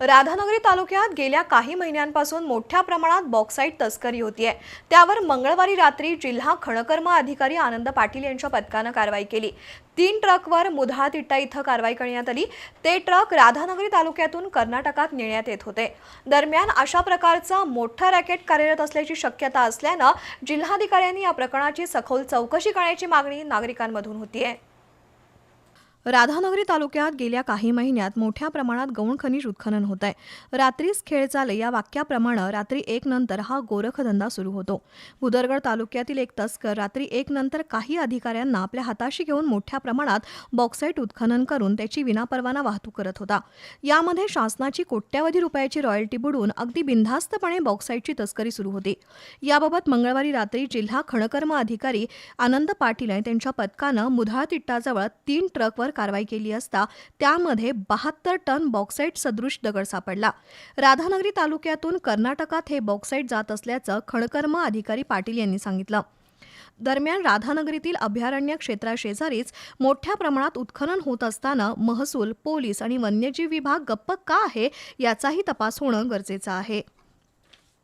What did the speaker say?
राधानगरी तालुक्यात गेल्या काही महिन्यांपासून मोठ्या प्रमाणात बॉक्साईट तस्करी होतीये. त्यावर मंगळवारी रात्री जिल्हा खणकर्म अधिकारी आनंद पाटील यांच्या पथकानं कारवाई केली. तीन ट्रकवर मुधळा तिट्टा इथं कारवाई करण्यात आली. ते ट्रक राधानगरी तालुक्यातून कर्नाटकात नेण्यात येत होते. दरम्यान अशा प्रकारचं मोठं रॅकेट कार्यरत असल्याची शक्यता असल्यानं जिल्हाधिकाऱ्यांनी या प्रकरणाची सखोल चौकशी करण्याची मागणी नागरिकांमधून होतीये. राधानगरी तालुक्यात गेल्या काही महिन्यात मोठ्या प्रमाणात गौण खनिज उत्खनन होत आहे रात्रीच खेळ चाले या वाक्याप्रमाणे रात्री एक नंतर हा गोरखधंदा सुरू होतो. भुदरगड तालुक्यातील एक तस्कर रात्री एक नंतर काही अधिकाऱ्यांना आपल्या हाताशी घेऊन मोठ्या प्रमाणात बॉक्साईट उत्खनन करून त्याची विनापरवाना वाहतूक करत होता. यामध्ये शासनाची कोट्यावधी रुपयाची रॉयल्टी बुडून अगदी बिनधास्तपणे बॉक्साईटची तस्करी सुरू होती. याबाबत मंगळवारी रात्री जिल्हा खणकर्म अधिकारी आनंद पाटील आणि त्यांच्या पथकानं मुधाळ तिट्टाजवळ तीन ट्रकवर कारवाई केली असता त्यामध्ये बहात्तर टन बॉक्साईट सदृश दगड सापडला. राधानगरी तालुक्यातून कर्नाटकात हे बॉक्साईट जात असल्याचं खणकर्म अधिकारी पाटील यांनी सांगितलं. दरम्यान राधानगरीतील अभयारण्य क्षेत्राशेजारीच मोठ्या प्रमाणात उत्खनन होत असताना महसूल पोलीस आणि वन्यजीव विभाग गप्प का आहे याचाही तपास होणं गरजेचं आहे.